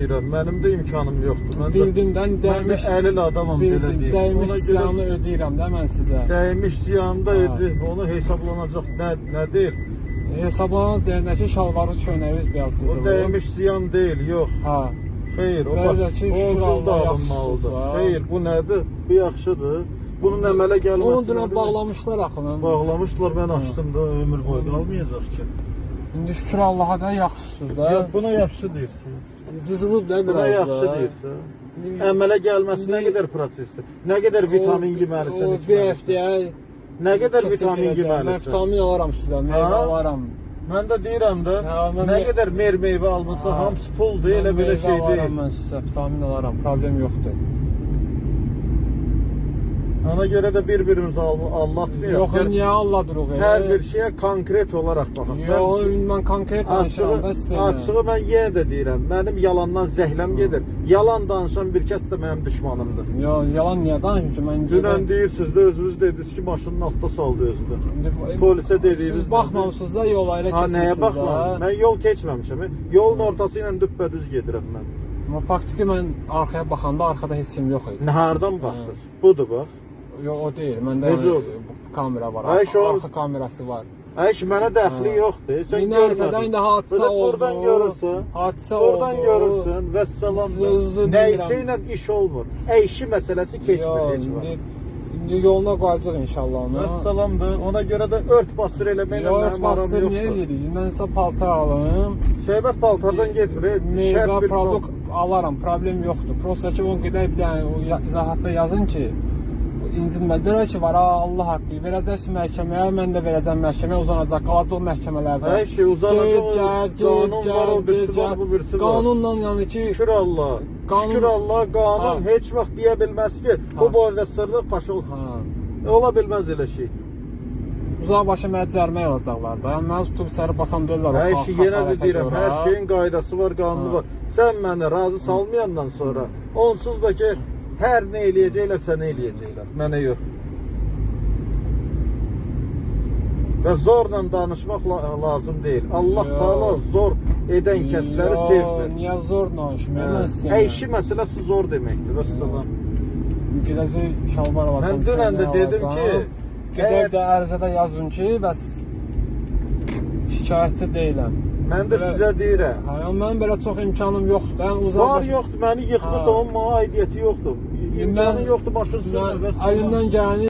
Deyirəm, mənim də imkanım yoxdur. Mən də, Bildimdən mən dəymiş, əlil adamam belə deyim. dəymiş Ona görə ziyanı ödəyirəm də mən sizə. dəymiş ziyanı da edib, onu hesablanacaq nə nədir? Hesablanız yerindəki şalvarı çönəyiz beyaz O dəymiş ziyan deyil, yox. Ha. Xeyr, o baş, onsuz da alınmalıdır. Xeyr, bu nədir? Bu yaxşıdır. Bunun əmələ gəlməsi. dünən bağlamışlar axı. Bağlamışlar, mən açdım da ömür boyu qalmayacaq ki. İndi şükür Allaha da yaxşısınız da. Yox, buna yaxşı deyirsən. Cızılıb da Buna biraz yaxşı da. deyirsən. Əmələ gəlməsi nə qədər prosesdir? Nə qədər vitamin yeməlisən, O bir həftəyə Nə qədər vitamin verəcəm. Mən yeməlisən? vitamin alaram sizə, meyvə alaram. Mən də deyirəm də, mən nə qədər mer meyvə alınsa Ha. hamısı puldur, elə Mən belə meyvə şey alaram deyil. mən sizə, vitamin alaram, problem yoxdur. Ona görə də bir-birimizi al- allatmayaq. Yox, niyə Allah duruq? Hər bir şeyə konkret olaraq baxaq. Yox, mən konkret danışıram açığı, da sizə. açığı mən yenə də deyirəm, mənim yalandan zəhləm gedir. Yalan danışan bir kəs də mənim düşmanımdır. Yox, yalan niyə danışım ki? Mən Dünən deyirsiniz də özünüz dediniz ki, maşının altında saldı özünü. İndi- polisə dediyiniz Siz baxmamısınız da yola elə Ha nəyə keçirsiniz baxmam? Mən yol keçməmişəm. Yolun ortası ilə düppədüz gedirəm mən. Amma faktiki mən arxaya baxanda arxada heç kim yox idi. Nə hardan baxdınız? Budur bax. Yox, o deyil. Məndə Necə kamera var. Ay, şu an- Arxa kamerası var. Ay ki mənə dəxli Ha. yoxdur. Sən İndi görmədin. nəsə indi hadisə Belə oldu. Buradan görürsən. Hadisə Oradan oldu. görürsən. Vəssalam. İlə iş olmur. Əyşi məsələsi keçmir Yox, heç vaxt. indi, indi yoluna qoyacaq inşallah onu. Vəssalamdır. Ona görə də ört basır eləməklə Yox, mənim aram bastır niyə yoxdur. deyirik? Mən sizə paltar alım. Söhbət paltardan getmir. e, Meyvə şərt bir produkt alaram, problem yoxdur. Prosta ki, o qədər bir dənə o ya- izahatda yazın ki, o incinmə. Belə ki var, ha, Allah haqqı. Verəcəksiniz məhkəməyə, mən də verəcəm məhkəməyə uzanacaq, qalacaq məhkəmələrdə. Hər şey uzanacaq, gəl, gəl, bu birisi gəl. var. Qanunla yəni ki, Şükür Allah. Qanun- Şükür Allah qanun Ha. heç vaxt deyə bilməz ki, bu Ha. barədə sırrıq paşa ol. ha, Ola bilməz elə şey. uzaq başa mənə cərimə alacaqlar da. Mən tutub içəri basan deyirlər. Hər şey yenə də deyirəm, hər şeyin qaydası var, qanunu var. Sən məni razı salmayandan sonra onsuz da ki hər nə eləyəcəklər, sənə eləyəcəklər. Mənə yox. Və zorla danışmaq la lazım deyil. Allah. Taala zor edən kəsləri sevmir. Niyə zor sizə. Əyşi məsələsi zor deməkdir. Vəssalam. Gedəcək şalvar alacam. Mən dünən də dedim ki, Gedək əgər- də ərizədə yazın ki, bəs şikayətçi deyiləm. Mən də Belə- sizə deyirəm. Hə, mənim belə çox imkanım yoxdur. Yəni uzaq Var yoxdur, məni yıxmısan, onun mənə aidiyyəti yoxdur. İmkanı yoxdur, başın sürmür Mən əlimdən gələni